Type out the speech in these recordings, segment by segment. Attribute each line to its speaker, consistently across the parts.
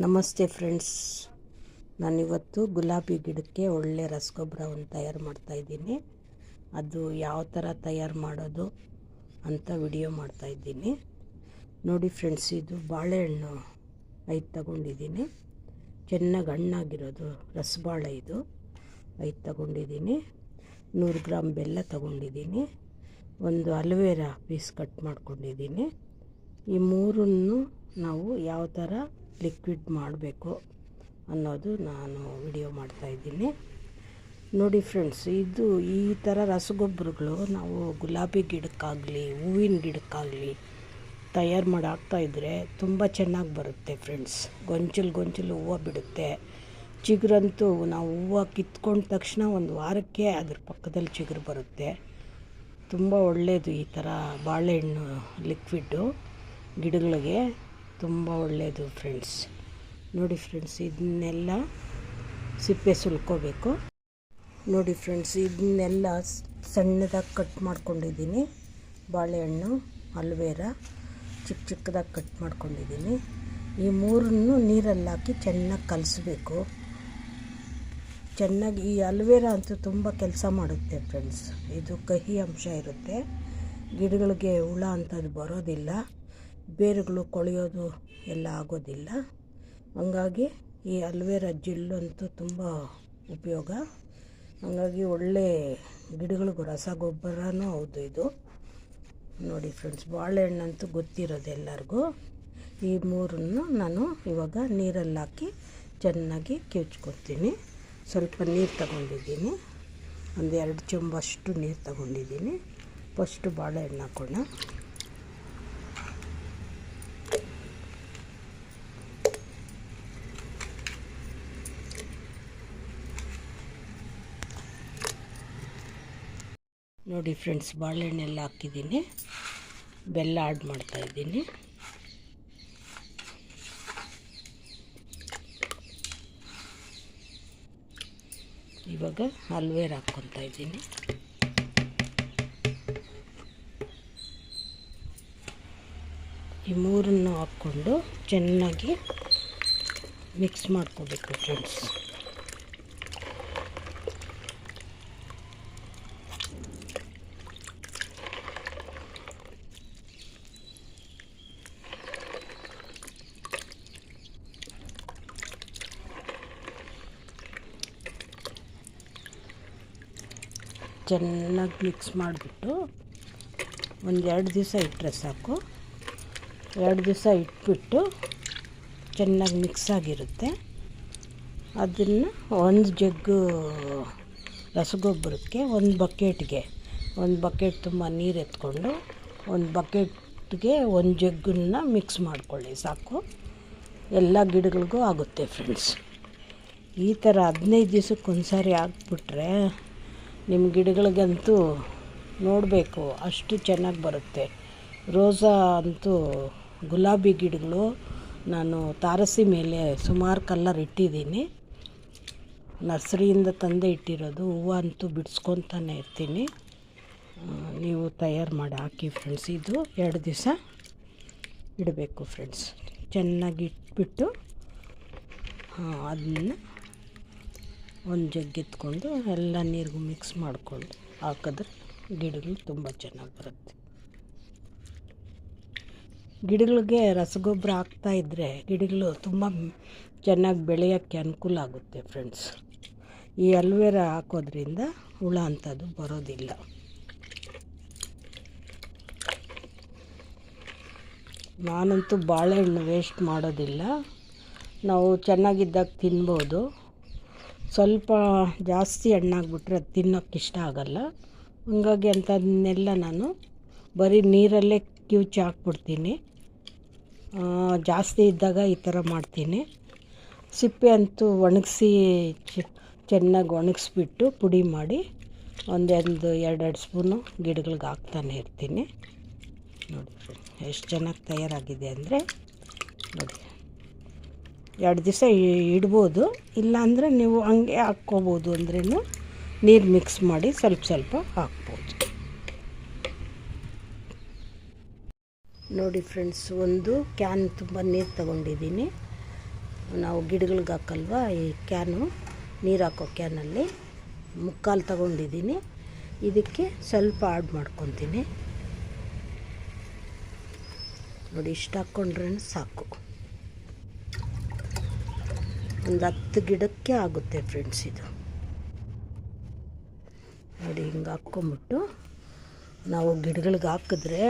Speaker 1: ನಮಸ್ತೆ ಫ್ರೆಂಡ್ಸ್. ನಾನಿವತ್ತು ಗುಲಾಬಿ ಗಿಡಕ್ಕೆ ಒಳ್ಳೆ ರಸಗೊಬ್ಬರವನ್ನು ತಯಾರು ಮಾಡ್ತಾಯಿದ್ದೀನಿ ಅದು ಯಾವ ಥರ ತಯಾರು ಮಾಡೋದು ಅಂತ ವಿಡಿಯೋ ಮಾಡ್ತಾಯಿದ್ದೀನಿ ನೋಡಿ ಫ್ರೆಂಡ್ಸ್, ಇದು ಬಾಳೆಹಣ್ಣು ಐದು ತಗೊಂಡಿದ್ದೀನಿ. ಚೆನ್ನಾಗಿ ಹಣ್ಣಾಗಿರೋದು, ರಸಬಾಳೆ ಇದು ಐದು ತಗೊಂಡಿದ್ದೀನಿ. ನೂರು ಗ್ರಾಮ್ ಬೆಲ್ಲ ತಗೊಂಡಿದ್ದೀನಿ. ಒಂದು ಅಲೋವೆರಾ ಪೀಸ್ ಕಟ್ ಮಾಡ್ಕೊಂಡಿದ್ದೀನಿ. ಈ ಮೂರನ್ನು ನಾವು ಯಾವ ಥರ ಲಿಕ್ವಿಡ್ ಮಾಡಬೇಕು ಅನ್ನೋದು ನಾನು ವಿಡಿಯೋ ಮಾಡ್ತಾಯಿದ್ದೀನಿ ನೋಡಿ ಫ್ರೆಂಡ್ಸ್, ಇದು ಈ ಥರ ರಸಗೊಬ್ಬರಗಳು ನಾವು ಗುಲಾಬಿ ಗಿಡಕ್ಕಾಗಲಿ, ಹೂವಿನ ಗಿಡಕ್ಕಾಗಲಿ ತಯಾರು ಮಾಡಿ ಹಾಕ್ತಾಯಿದ್ರೆ ತುಂಬ ಚೆನ್ನಾಗಿ ಬರುತ್ತೆ ಫ್ರೆಂಡ್ಸ್. ಗೊಂಚಲು ಗೊಂಚಲು ಹೂವು ಬಿಡುತ್ತೆ. ಚಿಗುರಂತೂ ನಾವು ಹೂವು ಕಿತ್ಕೊಂಡ ತಕ್ಷಣ ಒಂದು ವಾರಕ್ಕೆ ಅದ್ರ ಪಕ್ಕದಲ್ಲಿ ಚಿಗುರು ಬರುತ್ತೆ. ತುಂಬ ಒಳ್ಳೆಯದು ಈ ಥರ ಬಾಳೆಹಣ್ಣು, ಲಿಕ್ವಿಡ್ಡು ಗಿಡಗಳಿಗೆ. ತುಂಬ ಒಳ್ಳೆಯದು ಫ್ರೆಂಡ್ಸ್ ನೋಡಿ ಫ್ರೆಂಡ್ಸ್ ಇದನ್ನೆಲ್ಲ ಸಿಪ್ಪೆ ಸುಲ್ಕೋಬೇಕು. ನೋಡಿ ಫ್ರೆಂಡ್ಸ್ ಇದನ್ನೆಲ್ಲ ಸಣ್ಣದಾಗಿ ಕಟ್ ಮಾಡ್ಕೊಂಡಿದ್ದೀನಿ. ಬಾಳೆಹಣ್ಣು, ಅಲ್ವೇರ ಚಿಕ್ಕ ಚಿಕ್ಕದಾಗಿ ಕಟ್ ಮಾಡ್ಕೊಂಡಿದ್ದೀನಿ. ಈ ಮೂರನ್ನು ನೀರಲ್ಲಿ ಹಾಕಿ ಚೆನ್ನಾಗಿ ಕಲಿಸ್ಬೇಕು. ಚೆನ್ನಾಗಿ ಈ ಅಲ್ವೇರ ಅಂತೂ ತುಂಬ ಕೆಲಸ ಮಾಡುತ್ತೆ ಫ್ರೆಂಡ್ಸ್ ಇದು ಕಹಿ ಅಂಶ ಇರುತ್ತೆ. ಗಿಡಗಳಿಗೆ ಹುಳ ಅಂಥದ್ದು ಬರೋದಿಲ್ಲ. ಬೇರುಗಳು ಕೊಳೆಯೋದು ಎಲ್ಲ ಆಗೋದಿಲ್ಲ. ಹಂಗಾಗಿ ಈ ಅಲ್ವೇರಾ ಜಿಲ್ಲಂತೂ ತುಂಬ ಉಪಯೋಗ. ಹಂಗಾಗಿ ಒಳ್ಳೆ ಗಿಡಗಳಿಗೂ ರಸಗೊಬ್ಬರನೂ ಹೌದು ಇದು. ನೋಡಿ ಫ್ರೆಂಡ್ಸ್ ಬಾಳೆಹಣ್ಣಂತೂ ಗೊತ್ತಿರೋದು ಎಲ್ಲರಿಗೂ. ಈ ಮೂರನ್ನು ನಾನು ಇವಾಗ ನೀರಲ್ಲಿ ಹಾಕಿ ಚೆನ್ನಾಗಿ ಕಿವುಚ್ಕೊತೀನಿ ಸ್ವಲ್ಪ ನೀರು ತಗೊಂಡಿದ್ದೀನಿ. ಒಂದು ಎರಡು ಚೊಂಬಷ್ಟು ನೀರು ತಗೊಂಡಿದ್ದೀನಿ. ಫಸ್ಟು ಬಾಳೆಹಣ್ಣು ಹಾಕೋಣ. ನೋಡಿ ಫ್ರೆಂಡ್ಸ್ ಬಾಳೆಹಣ್ಣೆಲ್ಲ ಹಾಕಿದ್ದೀನಿ. ಬೆಲ್ಲ ಆಡ್ ಮಾಡ್ತಾಯಿದ್ದೀನಿ ಇವಾಗ ಅಲ್ವೇರ್ ಹಾಕ್ಕೊತಾ ಇದ್ದೀನಿ. ಈ ಮೂರನ್ನು ಹಾಕ್ಕೊಂಡು ಚೆನ್ನಾಗಿ ಮಿಕ್ಸ್ ಮಾಡ್ಕೋಬೇಕು ಫ್ರೆಂಡ್ಸ್ ಚೆನ್ನಾಗಿ ಮಿಕ್ಸ್ ಮಾಡಿಬಿಟ್ಟು ಒಂದು ಎರಡು ದಿವಸ ಇಟ್ಟರೆ ಸಾಕು. ಎರಡು ದಿವಸ ಇಟ್ಬಿಟ್ಟು ಚೆನ್ನಾಗಿ ಮಿಕ್ಸ್ ಆಗಿರುತ್ತೆ. ಅದನ್ನು ಒಂದು ಜಗ್ಗು ರಸಗೊಬ್ಬರಕ್ಕೆ ಒಂದು ಬಕೆಟ್ಗೆ, ಒಂದು ಬಕೆಟ್ ತುಂಬ ನೀರು ಎತ್ಕೊಂಡು ಒಂದು ಬಕೆಟ್ಗೆ ಒಂದು ಜಗ್ಗನ್ನ ಮಿಕ್ಸ್ ಮಾಡ್ಕೊಳ್ಳಿ, ಸಾಕು. ಎಲ್ಲ ಗಿಡಗಳಿಗೂ ಆಗುತ್ತೆ ಫ್ರೆಂಡ್ಸ್ ಈ ಥರ ಹದಿನೈದು ದಿವಸಕ್ಕೆ ಒಂದು ಸಾರಿ ಹಾಕ್ಬಿಟ್ರೆ ನಿಮ್ಮ ಗಿಡಗಳಿಗಂತೂ ನೋಡಬೇಕು, ಅಷ್ಟು ಚೆನ್ನಾಗಿ ಬರುತ್ತೆ. ರೋಸಾ ಅಂತೂ ಗುಲಾಬಿ ಗಿಡಗಳು ನಾನು ತಾರಸಿ ಮೇಲೆ ಸುಮಾರು ಕಲ್ಲರ್ ಇಟ್ಟಿದ್ದೀನಿ. ನರ್ಸರಿಯಿಂದ ತಂದೆ ಇಟ್ಟಿರೋದು, ಹೂವು ಅಂತೂ ಬಿಡಿಸ್ಕೊತಾನೆ ಇರ್ತೀನಿ. ನೀವು ತಯಾರು ಮಾಡಿ ಹಾಕಿ ಫ್ರೆಂಡ್ಸ್ ಇದು ಎರಡು ದಿವಸ ಇಡಬೇಕು ಫ್ರೆಂಡ್ಸ್ ಚೆನ್ನಾಗಿ ಇಟ್ಬಿಟ್ಟು ಅದನ್ನು ಒಂದು ಜಗ್ ಎತ್ಕೊಂಡು ಎಲ್ಲ ನೀರಿಗೂ ಮಿಕ್ಸ್ ಮಾಡಿಕೊಂಡು ಹಾಕಿದ್ರೆ ಗಿಡಗಳು ತುಂಬ ಚೆನ್ನಾಗಿ ಬರುತ್ತೆ. ಗಿಡಗಳಿಗೆ ರಸಗೊಬ್ಬರ ಹಾಕ್ತಾ ಇದ್ದರೆ ಗಿಡಗಳು ತುಂಬ ಚೆನ್ನಾಗಿ ಬೆಳೆಯೋಕ್ಕೆ ಅನುಕೂಲ ಆಗುತ್ತೆ ಫ್ರೆಂಡ್ಸ್ ಈ ಅಲ್ವೇರ ಹಾಕೋದ್ರಿಂದ ಹುಳ ಅಂಥದ್ದು ಬರೋದಿಲ್ಲ. ನಾನಂತೂ ಬಾಳೆಹಣ್ಣು ವೇಸ್ಟ್ ಮಾಡೋದಿಲ್ಲ. ನಾವು ಚೆನ್ನಾಗಿದ್ದಾಗ ತಿನ್ಬೋದು. ಸ್ವಲ್ಪ ಜಾಸ್ತಿ ಹಣ್ಣಾಗ್ಬಿಟ್ರೆ ಅದು ತಿನ್ನೋಕ್ಕೆ ಇಷ್ಟ ಆಗೋಲ್ಲ. ಹಂಗಾಗಿ ಅಂಥದನ್ನೆಲ್ಲ ನಾನು ಬರೀ ನೀರಲ್ಲೇ ಕಿವುಚಿ ಹಾಕ್ಬಿಡ್ತೀನಿ. ಜಾಸ್ತಿ ಇದ್ದಾಗ ಈ ಥರ ಮಾಡ್ತೀನಿ. ಸಿಪ್ಪೆ ಅಂತೂ ಒಣಗಿಸಿ ಚೆನ್ನಾಗಿ ಒಣಗಿಸ್ಬಿಟ್ಟು ಪುಡಿ ಮಾಡಿ ಒಂದೊಂದು ಎರಡೆರಡು ಸ್ಪೂನು ಗಿಡಗಳಿಗೆ ಹಾಕ್ತಾನೆ ಇರ್ತೀನಿ. ನೋಡಿ ಎಷ್ಟು ಚೆನ್ನಾಗಿ ತಯಾರಾಗಿದೆ ಅಂದರೆ ನೋಡಿ. ಎರಡು ದಿವಸ ಇಡ್ಬೋದು. ಇಲ್ಲಾಂದರೆ ನೀವು ಹಂಗೆ ಹಾಕ್ಕೋಬೋದು ಅಂದ್ರೂ ನೀರು ಮಿಕ್ಸ್ ಮಾಡಿ ಸ್ವಲ್ಪ ಸ್ವಲ್ಪ ಹಾಕ್ಬೋದು. ನೋಡಿ ಫ್ರೆಂಡ್ಸ್ ಒಂದು ಕ್ಯಾನ್ ತುಂಬ ನೀರು ತಗೊಂಡಿದ್ದೀನಿ. ನಾವು ಗಿಡಗಳಿಗೆ ಹಾಕಲ್ವ? ಈ ಕ್ಯಾನು ನೀರು ಹಾಕೋ ಕ್ಯಾನಲ್ಲಿ ಮುಕ್ಕಾಲು ತಗೊಂಡಿದ್ದೀನಿ. ಇದಕ್ಕೆ ಸ್ವಲ್ಪ ಆಡ್ ಮಾಡ್ಕೊತೀನಿ. ನೋಡಿ, ಇಷ್ಟು ಹಾಕ್ಕೊಂಡ್ರೆ ಸಾಕು. ಒಂದು ಹತ್ತು ಗಿಡಕ್ಕೆ ಆಗುತ್ತೆ ಫ್ರೆಂಡ್ಸ್ ಇದು. ನೋಡಿ, ಹಿಂಗೆ ಹಾಕ್ಕೊಂಬಿಟ್ಟು ನಾವು ಗಿಡಗಳಿಗೆ ಹಾಕಿದ್ರೆ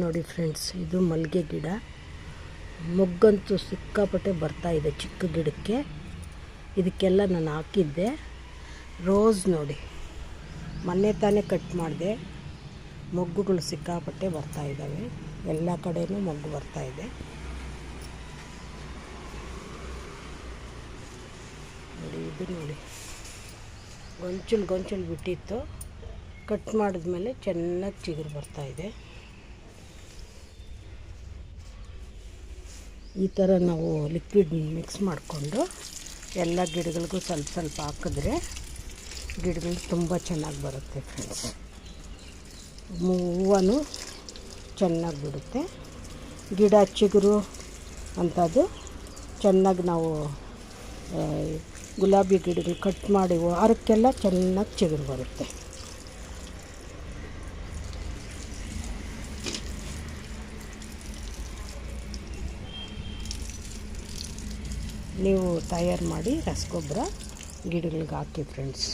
Speaker 1: ನೋಡಿ ಫ್ರೆಂಡ್ಸ್ ಇದು ಮಲ್ಲಿಗೆ ಗಿಡ. ಮೊಗ್ಗಂತೂ ಸಿಕ್ಕಾಪಟ್ಟೆ ಬರ್ತಾ ಇದೆ ಚಿಕ್ಕ ಗಿಡಕ್ಕೆ. ಇದಕ್ಕೆಲ್ಲ ನಾನು ಹಾಕಿದ್ದೆ. ರೋಸ್ ನೋಡಿ ಮೊನ್ನೆ ತಾನೇ ಕಟ್ ಮಾಡಿದೆ. ಮೊಗ್ಗುಗಳು ಸಿಕ್ಕಾಪಟ್ಟೆ ಬರ್ತಾ ಇದ್ದಾವೆ. ಎಲ್ಲ ಕಡೆಯೂ ಮೊಗ್ಗು ಬರ್ತಾ ಇದೆ. ಇದು ನೋಡಿ. ಗೊಂಚಲು ಗೊಂಚಲು ಬಿಟ್ಟಿತ್ತು. ಕಟ್ ಮಾಡಿದ್ಮೇಲೆ ಚೆನ್ನಾಗಿ ಚಿಗುರು ಬರ್ತಾ ಇದೆ. ಈ ಥರ ನಾವು ಲಿಕ್ವಿಡ್ ಮಿಕ್ಸ್ ಮಾಡಿಕೊಂಡು ಎಲ್ಲ ಗಿಡಗಳಿಗೂ ಸ್ವಲ್ಪ ಸ್ವಲ್ಪ ಹಾಕಿದ್ರೆ ಗಿಡಗಳು ತುಂಬ ಚೆನ್ನಾಗಿ ಬರುತ್ತೆ ಫ್ರೆಂಡ್ಸ್ ಹೂವನು ಚೆನ್ನಾಗಿ ಬಿಡುತ್ತೆ. ಗಿಡ ಚಿಗುರು ಅಂಥದ್ದು ಚೆನ್ನಾಗಿ ನಾವು ಗುಲಾಬಿ ಗಿಡಗಳು ಕಟ್ ಮಾಡಿ ಅದಕ್ಕೆಲ್ಲ ಚೆನ್ನಾಗಿ ಚಿಗುರು ಬರುತ್ತೆ. ನೀವು ತಯಾರು ಮಾಡಿ ರಸಗೊಬ್ಬರ ಗಿಡಗಳಿಗೆ ಹಾಕಿ ಫ್ರೆಂಡ್ಸ್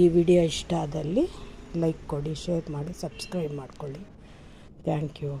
Speaker 1: ಈ ವಿಡಿಯೋ ಇಷ್ಟ ಆದಲ್ಲಿ ಲೈಕ್ ಕೊಡಿ ಶೇರ್ ಮಾಡಿ ಸಬ್ಸ್ಕ್ರೈಬ್ ಮಾಡಿಕೊಳ್ಳಿ. Thank you